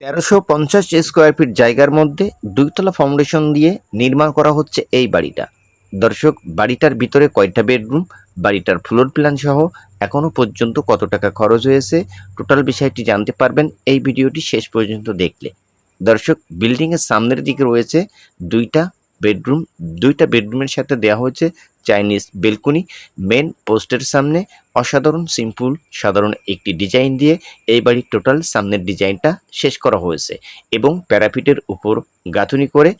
তেরোশো পঞ্চাশ square feet জায়গার মধ্যে দুইতলা ফাউন্ডেশন দিয়ে নির্মাণ করা হচ্ছে এই বাড়িটা। দর্শক, বাড়িটার ভিতরে কয়টা বেডরুম বাড়িটার ফ্লোর প্ল্যান সহ এখনও পর্যন্ত কত টাকা খরচ হয়েছে টোটাল বিষয়টি জানতে পারবেন এই ভিডিওটি শেষ পর্যন্ত দেখলে। দর্শক বিল্ডিংয়ের সামনের দিকে রয়েছে দুইটা বেডরুম, দুইটা বেডরুমের সাথে দেওয়া হয়েছে চাইনিজ বেলকনি। মেন পোস্টের সামনে অসাধারণ সিম্পল সাধারণ একটি ডিজাইন দিয়ে এই বাড়ির টোটাল সামনের ডিজাইনটা শেষ করা হয়েছে এবং প্যারাপিটের উপর গাঁথুনি করে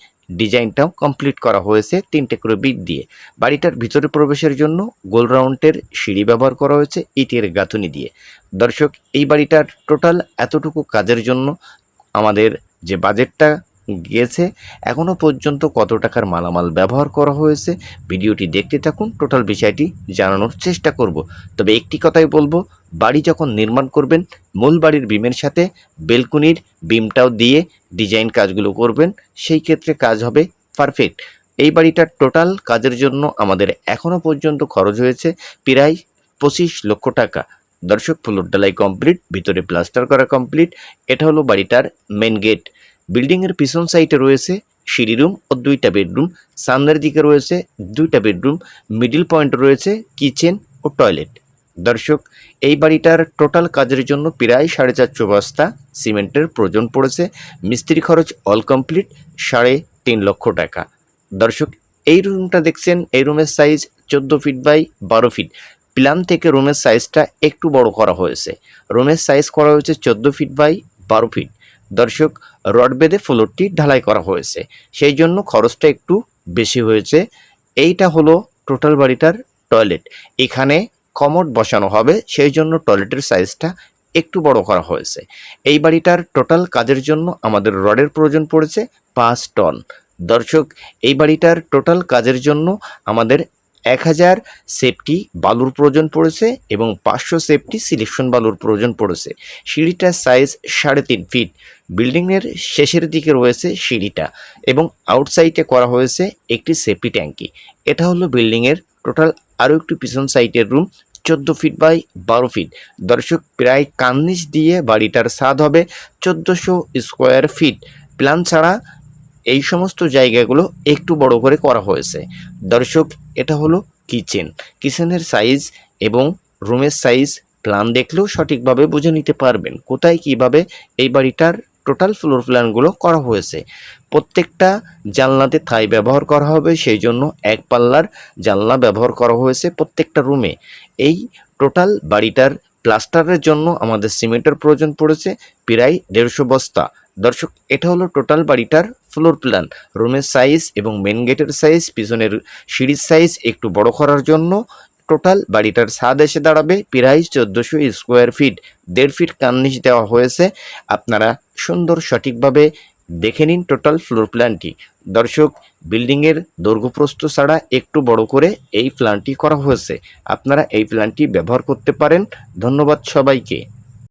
ডিজাইনটাও কমপ্লিট করা হয়েছে তিনটে করে বিট দিয়ে। বাড়িটার ভিতরে প্রবেশের জন্য গোল রাউন্ডের সিঁড়ি ব্যবহার করা হয়েছে ইটের গাঁথুনি দিয়ে। দর্শক, এই বাড়িটার টোটাল এতটুকু কাজের জন্য আমাদের যে বাজেটটা গিয়েছে এখনও পর্যন্ত কত টাকার মালামাল ব্যবহার করা হয়েছে, ভিডিওটি দেখতে থাকুন, টোটাল বিষয়টি জানানোর চেষ্টা করব। তবে একটি কথাই বলব, বাড়ি যখন নির্মাণ করবেন, মূল বাড়ির বিমের সাথে বেলকুনির বিমটাও দিয়ে ডিজাইন কাজগুলো করবেন, সেই ক্ষেত্রে কাজ হবে পারফেক্ট। এই বাড়িটার টোটাল কাজের জন্য আমাদের এখনও পর্যন্ত খরচ হয়েছে প্রায় পঁচিশ লক্ষ টাকা। দর্শক ফ্লোর ডালাই কমপ্লিট, ভিতরে প্লাস্টার করা কমপ্লিট, এটা হলো বাড়িটার মেন গেট বিল্ডিংয়ের পিছন সাইডে রয়েছে সিঁড়ি রুম ও দুইটা বেডরুম। সামনের দিকে রয়েছে দুইটা বেডরুম, মিডিল পয়েন্ট রয়েছে কিচেন ও টয়লেট। দর্শক, এই বাড়িটার টোটাল কাজের জন্য প্রায় সাড়ে চারশো বস্তা সিমেন্টের প্রয়োজন পড়েছে। মিস্ত্রি খরচ অল কমপ্লিট, সাড়ে তিন লক্ষ টাকা। দর্শক, এই রুমটা দেখছেন, এই রুমের সাইজ চোদ্দ ফিট বাই বারো ফিট। প্ল্যান থেকে রুমের সাইজটা একটু বড় করা হয়েছে। রুমের সাইজ করা হয়েছে চোদ্দ ফিট বাই বারো ফিট। দর্শক, রড বেঁধে ফ্লোরটি ঢালাই করা হয়েছে। সেই জন্য খরচটা একটু বেশি হয়েছে। এইটা হলো টোটাল বাড়িটার টয়লেট। এখানে কমোড বসানো হবে, সেই জন্য টয়লেটের সাইজটা একটু বড় করা হয়েছে। এই বাড়িটার টোটাল কাজের জন্য আমাদের রডের প্রয়োজন পড়েছে পাঁচ টন। দর্শক, এই বাড়িটার টোটাল কাজের জন্য আমাদের এক হাজার সেফটি বালুর প্রয়োজন পড়েছে এবং পাঁচশো সেফটি সিলেকশন বালুর প্রয়োজন পড়েছে। সিঁড়িটার সাইজ সাড়ে তিন ফিট। বিল্ডিংয়ের শেষের দিকে রয়েছে সিঁড়িটা এবং আউটসাইডে করা হয়েছে একটি সেফটি ট্যাঙ্কি। এটা হলো বিল্ডিংয়ের টোটাল আরও একটি পিছন সাইডের রুম চোদ্দ ফিট বাই বারো ফিট দর্শক, প্রায় কান্নিস দিয়ে বাড়িটার স্বাদ হবে চোদ্দোশো স্কোয়ার ফিট প্ল্যান ছাড়া এই সমস্ত জায়গাগুলো একটু বড় করে করা হয়েছে। দর্শক, এটা হলো কিচেন কিচেনের সাইজ এবং রুমের সাইজ প্ল্যান দেখলেও সঠিকভাবে বুঝে নিতে পারবেন কোথায় কীভাবে এই বাড়িটার টোটাল ফ্লোর প্ল্যানগুলো করা হয়েছে। প্রত্যেকটা জানলাতে থাই ব্যবহার করা হবে সেই জন্য এক পাল্লার জানলা ব্যবহার করা হয়েছে প্রত্যেকটা রুমে। এই টোটাল বাড়িটার প্লাস্টারের জন্য আমাদের সিমেন্টের প্রয়োজন পড়েছে প্রায় দেড়শো বস্তা। দর্শক, এটা হলো টোটাল বাড়িটার ফ্লোর প্ল্যান। রুমের সাইজ এবং মেন গেটের সাইজ, পিছনের সিঁড়ির সাইজ একটু বড় করার জন্য টোটাল বাড়িটার ছাদ এসে দাঁড়াবে, প্রায় চোদ্দোশো স্কোয়ার ফিট, দেড় ফিট কার্নিশ দেওয়া হয়েছে। আপনারা সুন্দর সঠিকভাবে দেখে নিন টোটাল ফ্লোর প্ল্যানটি। দর্শক, বিল্ডিংয়ের দৈর্ঘ্যপ্রস্থ ছাড়া একটু বড় করে এই প্ল্যানটি করা হয়েছে। আপনারা এই প্ল্যানটি ব্যবহার করতে পারেন। ধন্যবাদ সবাইকে।